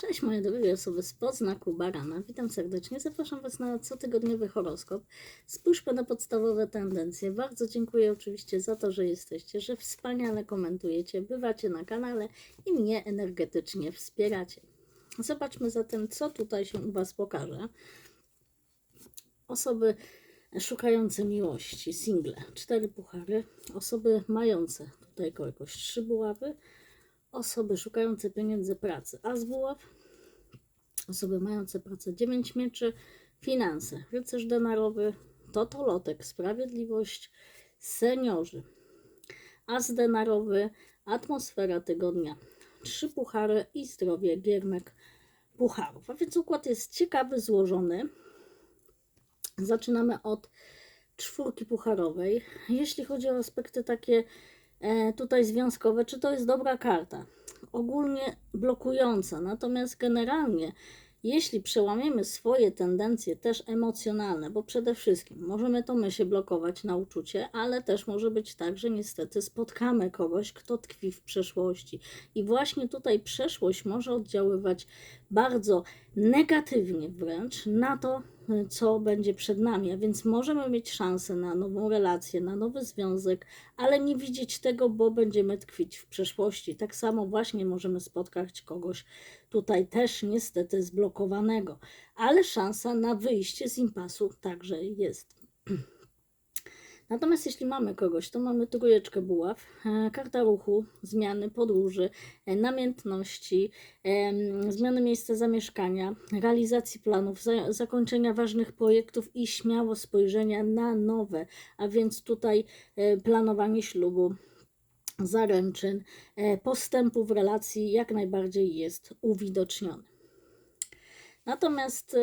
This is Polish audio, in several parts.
Cześć moje drogie osoby z podznaku Barana. Witam serdecznie. Zapraszam Was na cotygodniowy horoskop. Spójrzmy na podstawowe tendencje. Bardzo dziękuję oczywiście za to, że jesteście, że wspaniale komentujecie, bywacie na kanale i mnie energetycznie wspieracie. Zobaczmy zatem, co tutaj się u Was pokaże. Osoby szukające miłości, single, cztery puchary. Osoby mające tutaj kogoś, trzy buławy osoby szukające pieniędzy pracy, a z buław, osoby mające pracę 9 mieczy, finanse, rycerz denarowy, totolotek, sprawiedliwość, seniorzy, as denarowy, atmosfera tygodnia, trzy puchary i zdrowie giermek pucharów. A więc układ jest ciekawy, złożony. Zaczynamy od czwórki pucharowej. Jeśli chodzi o aspekty takie tutaj związkowe, czy to jest dobra karta? Ogólnie blokująca, natomiast generalnie, jeśli przełamiemy swoje tendencje też emocjonalne, bo przede wszystkim możemy to my się blokować na uczucie, ale też może być tak, że niestety spotkamy kogoś, kto tkwi w przeszłości. I właśnie tutaj przeszłość może oddziaływać bardzo negatywnie wręcz na to, co będzie przed nami, a więc możemy mieć szansę na nową relację, na nowy związek, ale nie widzieć tego, bo będziemy tkwić w przeszłości. Tak samo właśnie możemy spotkać kogoś tutaj też niestety zblokowanego, ale szansa na wyjście z impasu także jest. Natomiast jeśli mamy kogoś, to mamy trójeczkę buław, e, karta ruchu, zmiany, podróży, e, namiętności, e, zmiany miejsca zamieszkania, realizacji planów, za, zakończenia ważnych projektów i śmiało spojrzenia na nowe, a więc tutaj planowanie ślubu, zaręczyn, postępu w relacji jak najbardziej jest uwidoczniony. Natomiast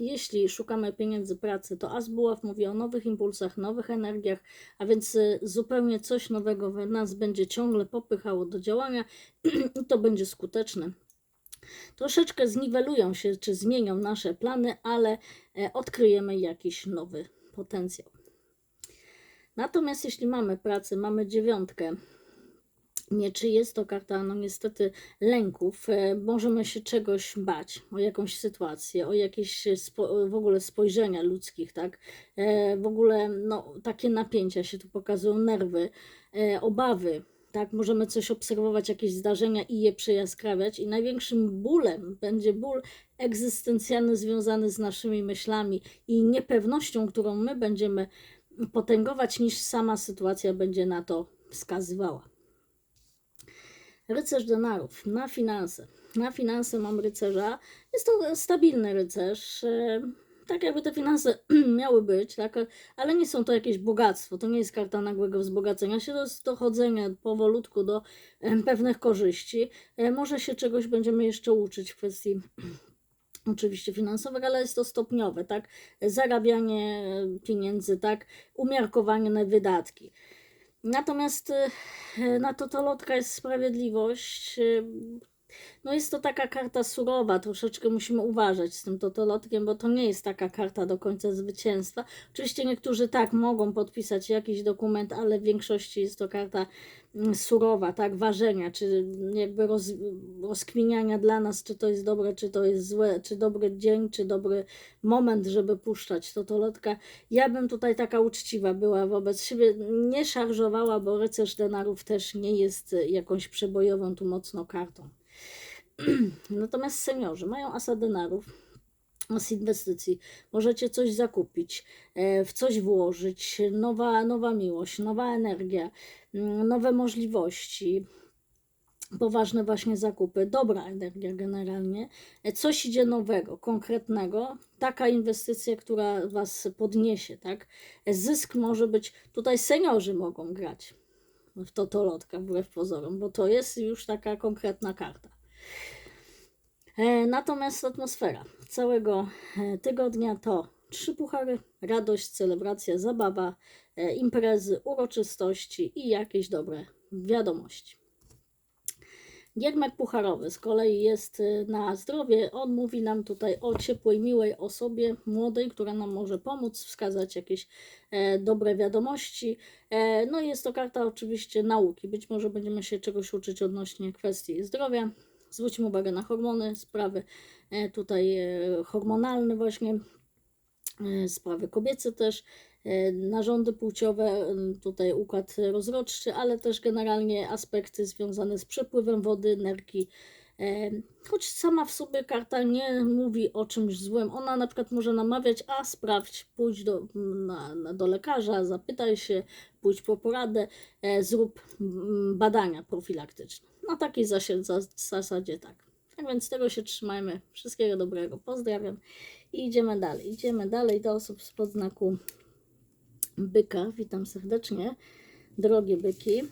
jeśli szukamy pieniędzy pracy, to Asbuław mówi o nowych impulsach, nowych energiach, a więc y, zupełnie coś nowego w nas będzie ciągle popychało do działania i to będzie skuteczne. Troszeczkę zniwelują się czy zmienią nasze plany, ale e, odkryjemy jakiś nowy potencjał. Natomiast jeśli mamy pracę, mamy dziewiątkę, nie, czy jest to karta, no niestety, lęków. E, Możemy się czegoś bać, o jakąś sytuację, o jakieś w ogóle spojrzenia ludzkich, tak? E, W ogóle, no, takie napięcia się tu pokazują, nerwy, e, obawy, tak? Możemy coś obserwować, jakieś zdarzenia i je przejaskrawiać i największym bólem będzie ból egzystencjalny związany z naszymi myślami i niepewnością, którą my będziemy potęgować, niż sama sytuacja będzie na to wskazywała. Rycerz denarów na finanse. Na finanse mam rycerza. Jest to stabilny rycerz. e, Tak jakby te finanse miały być, tak? ale nie są to jakieś bogactwo. To nie jest karta nagłego wzbogacenia się, to jest dochodzenie powolutku do em, pewnych korzyści. E, Może się czegoś będziemy jeszcze uczyć w kwestii oczywiście finansowych, ale jest to stopniowe, tak? Zarabianie pieniędzy, tak? Umiarkowanie na wydatki. Natomiast y, na totolotka jest sprawiedliwość. No jest to taka karta surowa, troszeczkę musimy uważać z tym totolotkiem, bo to nie jest taka karta do końca zwycięstwa. Oczywiście niektórzy tak mogą podpisać jakiś dokument, ale w większości jest to karta mm, surowa, tak, ważenia, czy jakby roz, rozkminiania dla nas, czy to jest dobre, czy to jest złe, czy dobry dzień, czy dobry moment, żeby puszczać totolotka. Ja bym tutaj taka uczciwa była wobec siebie, nie szarżowała, bo rycerz denarów też nie jest y, jakąś przebojową tu mocno kartą. Natomiast seniorzy mają asa denarów z inwestycji. Możecie coś zakupić, e, w coś włożyć, nowa, nowa miłość, nowa energia, mm, nowe możliwości, poważne właśnie zakupy, dobra energia generalnie, E, coś idzie nowego, konkretnego, taka inwestycja, która Was podniesie, tak? E, Zysk może być, tutaj seniorzy mogą grać w totolotka wbrew pozorom, bo to jest już taka konkretna karta. E, Natomiast atmosfera całego e, tygodnia to trzy puchary, radość, celebracja, zabawa, e, imprezy, uroczystości i jakieś dobre wiadomości. Giermek pucharowy z kolei jest na zdrowie. On mówi nam tutaj o ciepłej, miłej osobie, młodej, która nam może pomóc, wskazać jakieś e, dobre wiadomości. E, no jest to karta oczywiście nauki. Być może będziemy się czegoś uczyć odnośnie kwestii zdrowia. Zwróćmy uwagę na hormony, sprawy e, tutaj e, hormonalne właśnie, e, sprawy kobiece też, narządy płciowe, tutaj układ rozrodczy, ale też generalnie aspekty związane z przepływem wody, nerki. Choć sama w sobie karta nie mówi o czymś złym, ona na przykład może namawiać, a sprawdź, pójdź do, na, na, do lekarza, zapytaj się, pójdź po poradę, zrób badania profilaktyczne. Na takiej zasie- za- zasadzie tak. Tak więc tego się trzymajmy. Wszystkiego dobrego. Pozdrawiam. I idziemy dalej. Idziemy dalej do osób z podznaku byka. Witam serdecznie. Drogie byki.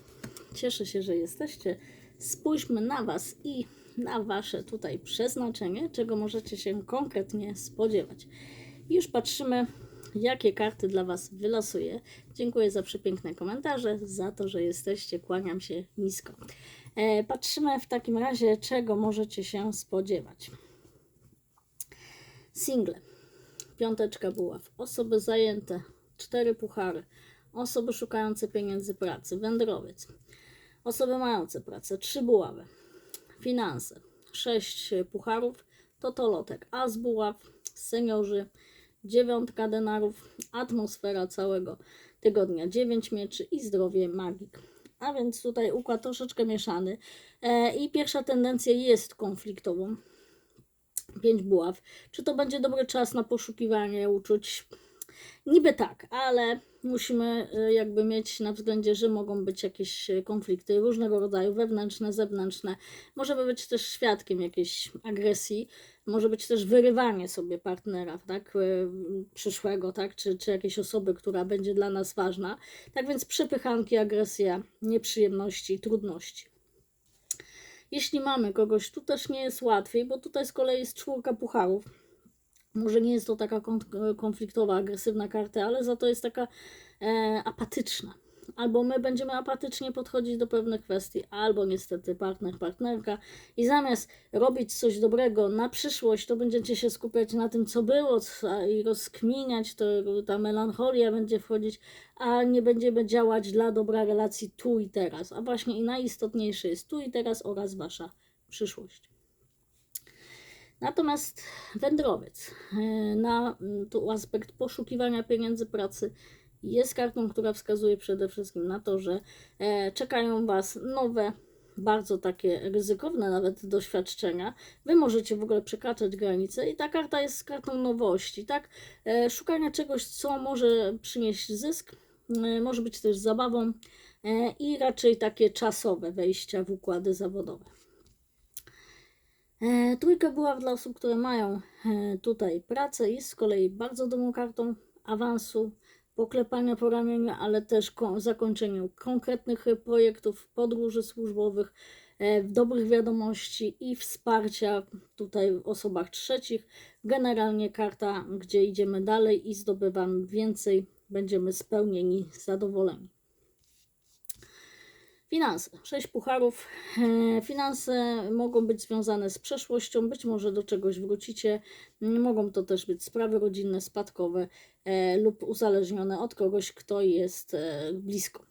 Cieszę się, że jesteście. Spójrzmy na Was i na Wasze tutaj przeznaczenie, czego możecie się konkretnie spodziewać. Już patrzymy, jakie karty dla Was wylosuję. Dziękuję za przepiękne komentarze, za to, że jesteście. Kłaniam się nisko. E, patrzymy w takim razie, czego możecie się spodziewać. Single. Piąteczka buław. Osoby zajęte. Cztery puchary. Osoby szukające pieniędzy pracy. Wędrowiec. Osoby mające pracę. Trzy buławy. Finanse. Sześć pucharów. Totolotek. As buław. Seniorzy. Dziewiątka denarów. Atmosfera całego tygodnia. Dziewięć mieczy i zdrowie magik. A więc tutaj układ troszeczkę mieszany. E, I pierwsza tendencja jest konfliktową. Pięć buław. Czy to będzie dobry czas na poszukiwanie uczuć? Niby tak, ale musimy y, jakby mieć na względzie, że mogą być jakieś y, konflikty różnego rodzaju, wewnętrzne, zewnętrzne. Możemy być też świadkiem jakiejś agresji, może być też wyrywanie sobie partnera, tak, y, przyszłego, tak, czy, czy jakiejś osoby, która będzie dla nas ważna. Tak więc przepychanki, agresja, nieprzyjemności, trudności. Jeśli mamy kogoś, tu też nie jest łatwiej, bo tutaj z kolei jest czwórka pucharów. Może nie jest to taka kon- konfliktowa, agresywna karta, ale za to jest taka e, apatyczna. Albo my będziemy apatycznie podchodzić do pewnych kwestii, albo niestety partner, partnerka. I zamiast robić coś dobrego na przyszłość, to będziecie się skupiać na tym, co było co- i rozkminiać, to ta melancholia będzie wchodzić, a nie będziemy działać dla dobra relacji tu i teraz. A właśnie i najistotniejsze jest tu i teraz oraz wasza przyszłość. Natomiast wędrowiec e, na mm, tu aspekt poszukiwania pieniędzy pracy jest kartą, która wskazuje przede wszystkim na to, że e, czekają Was nowe, bardzo takie ryzykowne nawet doświadczenia. Wy możecie w ogóle przekraczać granice i ta karta jest kartą nowości, tak? E, Szukania czegoś, co może przynieść zysk, może być też zabawą i raczej takie czasowe wejścia w układy zawodowe. E, Trójka była dla osób, które mają e, tutaj pracę, jest z kolei bardzo dobrą kartą awansu, poklepania po ramieniu, ale też ko- zakończeniu konkretnych projektów, podróży służbowych, e, dobrych wiadomości i wsparcia tutaj w osobach trzecich. Generalnie karta, gdzie idziemy dalej i zdobywamy więcej, będziemy spełnieni, zadowoleni. Finanse. Sześć pucharów. E, Finanse mogą być związane z przeszłością, być może do czegoś wrócicie. M, Mogą to też być sprawy rodzinne, spadkowe e, lub uzależnione od kogoś, kto jest e, blisko.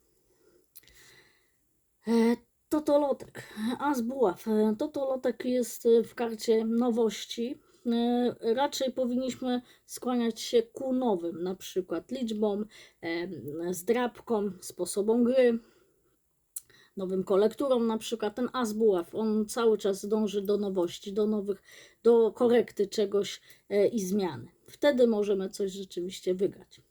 Totolotek. As buław. Totolotek jest w karcie nowości. Raczej powinniśmy skłaniać się ku nowym, na przykład liczbom, zdrabkom, sposobom gry, nowym kolekturom na przykład. Ten as buław, on cały czas dąży do nowości, do nowych, do korekty czegoś e, i zmiany. Wtedy możemy coś rzeczywiście wygrać.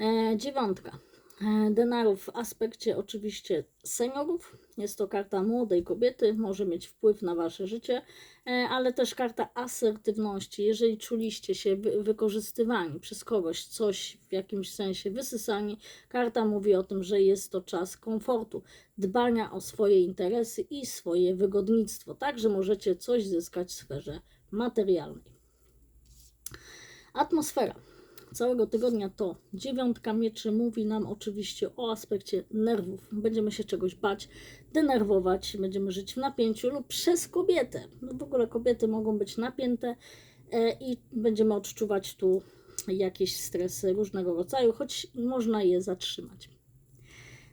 E, dziewiątka. E, denarów w aspekcie oczywiście seniorów. Jest to karta młodej kobiety, może mieć wpływ na wasze życie, e, ale też karta asertywności. Jeżeli czuliście się wy- wykorzystywani przez kogoś, coś w jakimś sensie wysysani, karta mówi o tym, że jest to czas komfortu, dbania o swoje interesy i swoje wygodnictwo. Także możecie coś zyskać w sferze materialnej. Atmosfera całego tygodnia to dziewiątka mieczy mówi nam oczywiście o aspekcie nerwów. Będziemy się czegoś bać, denerwować, będziemy żyć w napięciu lub przez kobietę. No w ogóle kobiety mogą być napięte e, i będziemy odczuwać tu jakieś stresy różnego rodzaju, choć można je zatrzymać.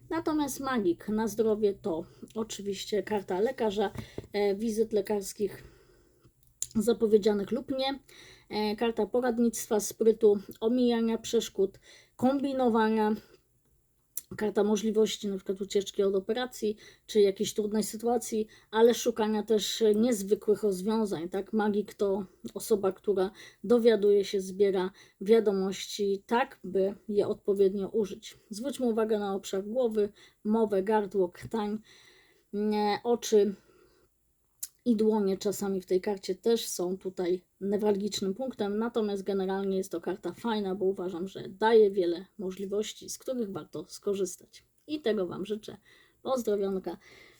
Natomiast magik na zdrowie to oczywiście karta lekarza, e, wizyt lekarskich zapowiedzianych lub nie, karta poradnictwa, sprytu, omijania przeszkód, kombinowania, karta możliwości przykład ucieczki od operacji, czy jakiejś trudnej sytuacji, ale szukania też niezwykłych rozwiązań. Tak? Magik to osoba, która dowiaduje się, zbiera wiadomości tak, by je odpowiednio użyć. Zwróćmy uwagę na obszar głowy, mowę, gardło, krtań, nie, oczy, i dłonie czasami w tej karcie też są tutaj newralgicznym punktem, natomiast generalnie jest to karta fajna, bo uważam, że daje wiele możliwości, z których warto skorzystać. I tego Wam życzę. Pozdrowionka.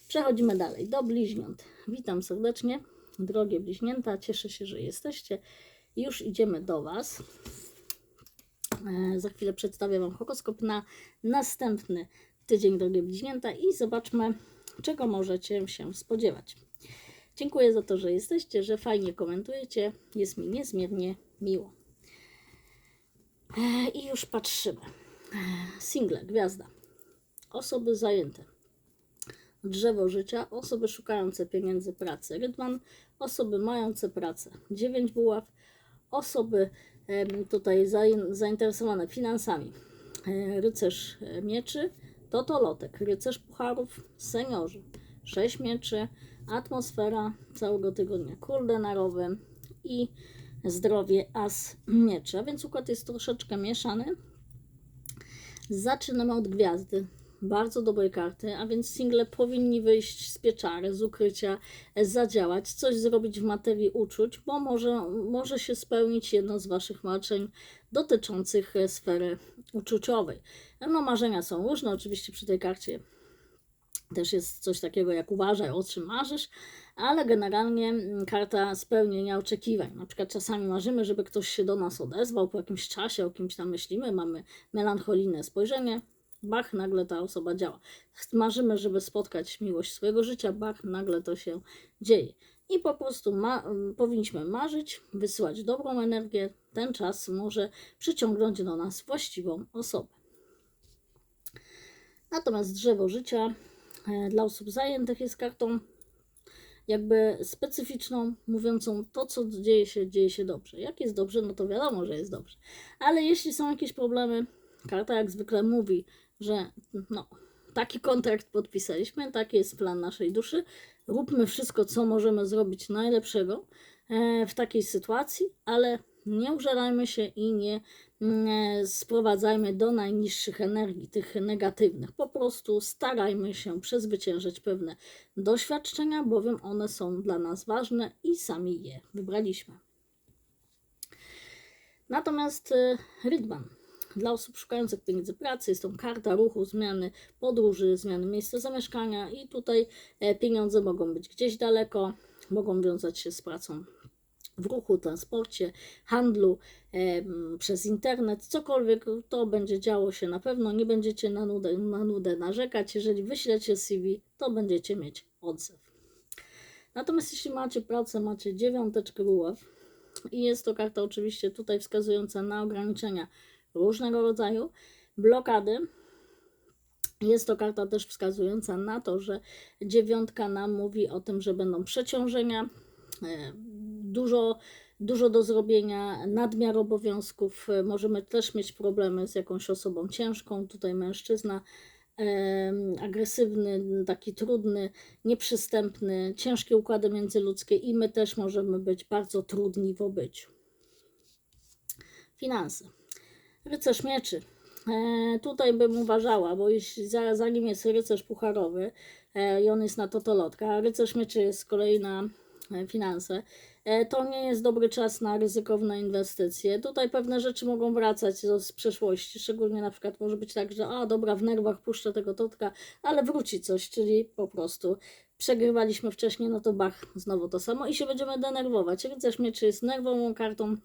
Przechodzimy dalej do bliźniąt. Witam serdecznie, drogie bliźnięta. Cieszę się, że jesteście. Już idziemy do Was. E, za chwilę przedstawię Wam horoskop na następny tydzień, drogie bliźnięta, i zobaczmy, czego możecie się spodziewać. Dziękuję za to, że jesteście, że fajnie komentujecie. Jest mi niezmiernie miło. E, I już patrzymy. E, single, gwiazda. Osoby zajęte. Drzewo życia, osoby szukające pieniędzy pracy. Rydwan, osoby mające pracę. Dziewięć buław, osoby tutaj zainteresowane finansami. E, rycerz mieczy, totolotek. Rycerz pucharów, seniorzy. Sześć mieczy, atmosfera całego tygodnia kuldenarowy i zdrowie as miecza, więc układ jest troszeczkę mieszany. Zaczynamy od gwiazdy. Bardzo dobrej karty, a więc single powinni wyjść z pieczary, z ukrycia, zadziałać, coś zrobić w materii uczuć, bo może, może się spełnić jedno z Waszych marzeń dotyczących sfery uczuciowej. No, marzenia są różne, oczywiście przy tej karcie też jest coś takiego jak uważaj, o czym marzysz, ale generalnie mm, karta spełnienia oczekiwań. Na przykład czasami marzymy, żeby ktoś się do nas odezwał po jakimś czasie, o kimś tam myślimy, mamy melancholijne spojrzenie, bach, nagle ta osoba działa. Marzymy, żeby spotkać miłość swojego życia, bach, nagle to się dzieje. I po prostu ma, mm, powinniśmy marzyć, wysyłać dobrą energię. Ten czas może przyciągnąć do nas właściwą osobę. Natomiast drzewo życia dla osób zajętych jest kartą jakby specyficzną, mówiącą to, co dzieje się, dzieje się dobrze. Jak jest dobrze, no to wiadomo, że jest dobrze. Ale jeśli są jakieś problemy, karta jak zwykle mówi, że no, taki kontrakt podpisaliśmy, taki jest plan naszej duszy, róbmy wszystko, co możemy zrobić najlepszego e, w takiej sytuacji, ale nie użerajmy się i nie sprowadzajmy do najniższych energii, tych negatywnych. Po prostu starajmy się przezwyciężyć pewne doświadczenia, bowiem one są dla nas ważne i sami je wybraliśmy. Natomiast y, Rydwan. Dla osób szukających pieniędzy pracy jest to karta ruchu, zmiany podróży, zmiany miejsca zamieszkania i tutaj e, pieniądze mogą być gdzieś daleko, mogą wiązać się z pracą w ruchu, transporcie, handlu, e, przez internet, cokolwiek to będzie działo się na pewno. Nie będziecie na nudę, na nudę narzekać. Jeżeli wyślecie CV, to będziecie mieć odzew. Natomiast jeśli macie pracę, macie dziewiąteczkę buław i jest to karta oczywiście tutaj wskazująca na ograniczenia różnego rodzaju, blokady, jest to karta też wskazująca na to, że dziewiątka nam mówi o tym, że będą przeciążenia, e, dużo, dużo do zrobienia, nadmiar obowiązków. E, możemy też mieć problemy z jakąś osobą ciężką. Tutaj mężczyzna agresywny, taki trudny, nieprzystępny, ciężkie układy międzyludzkie i my też możemy być bardzo trudni w obyciu. Finanse. Rycerz mieczy. E, tutaj bym uważała, bo jeśli za, nim jest rycerz pucharowy e, i on jest na totolotka, a rycerz mieczy jest z kolei na e, finanse, to nie jest dobry czas na ryzykowne inwestycje. Tutaj pewne rzeczy mogą wracać z przeszłości, szczególnie na przykład może być tak, że a dobra, w nerwach puszczę tego totka, ale wróci coś, czyli po prostu przegrywaliśmy wcześniej, no to bach, znowu to samo i się będziemy denerwować. Rycerz mieczy jest nerwową kartą.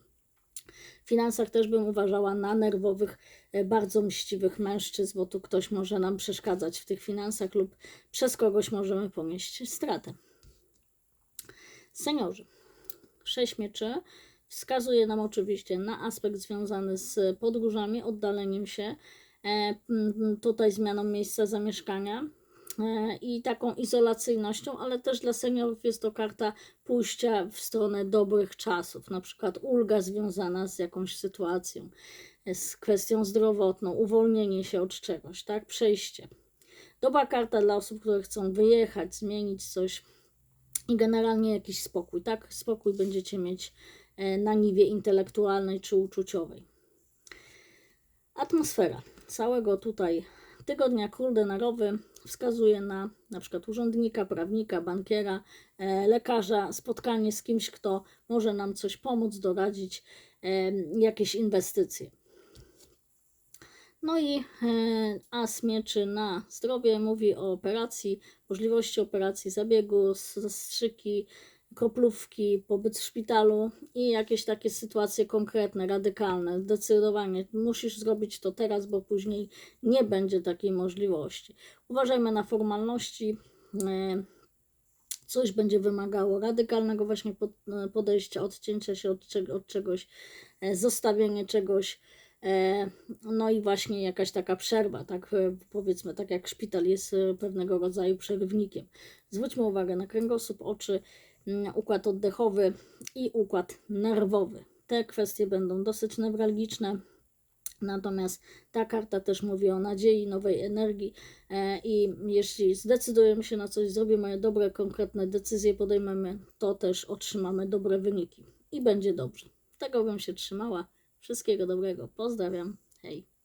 W finansach też bym uważała na nerwowych, e, bardzo mściwych mężczyzn, bo tu ktoś może nam przeszkadzać w tych finansach lub przez kogoś możemy ponieść stratę. Seniorzy. Sześć mieczy wskazuje nam oczywiście na aspekt związany z podróżami, oddaleniem się, m, tutaj zmianą miejsca zamieszkania e, i taką izolacyjnością, ale też dla seniorów jest to karta pójścia w stronę dobrych czasów, na przykład ulga związana z jakąś sytuacją, e, z kwestią zdrowotną, uwolnienie się od czegoś, tak, przejście. Dobra karta dla osób, które chcą wyjechać, zmienić coś i generalnie jakiś spokój, tak? Spokój będziecie mieć e, na niwie intelektualnej czy uczuciowej. Atmosfera całego tutaj tygodnia król denarowy wskazuje na na przykład urzędnika, prawnika, bankiera, e, lekarza, spotkanie z kimś, kto może nam coś pomóc, doradzić, e, jakieś inwestycje. No i e, as mieczy na zdrowie mówi o operacji, możliwości operacji zabiegu, zastrzyki, kroplówki, pobyt w szpitalu i jakieś takie sytuacje konkretne, radykalne. Zdecydowanie musisz zrobić to teraz, bo później nie będzie takiej możliwości. Uważajmy na formalności. e, Coś będzie wymagało radykalnego właśnie e, podejścia, odcięcia się od, czeg- od czegoś, zostawienie czegoś. E, no i właśnie jakaś taka przerwa, tak e, powiedzmy, tak jak szpital jest e, pewnego rodzaju przerywnikiem. Zwróćmy uwagę na kręgosłup, oczy, mm, układ oddechowy i układ nerwowy. Te kwestie będą dosyć newralgiczne. Natomiast ta karta też mówi o nadziei, nowej energii i jeśli zdecydujemy się na coś, zrobimy dobre, konkretne decyzje, podejmiemy, to też otrzymamy dobre wyniki i będzie dobrze. Tego bym się trzymała. Wszystkiego dobrego. Pozdrawiam. Hej.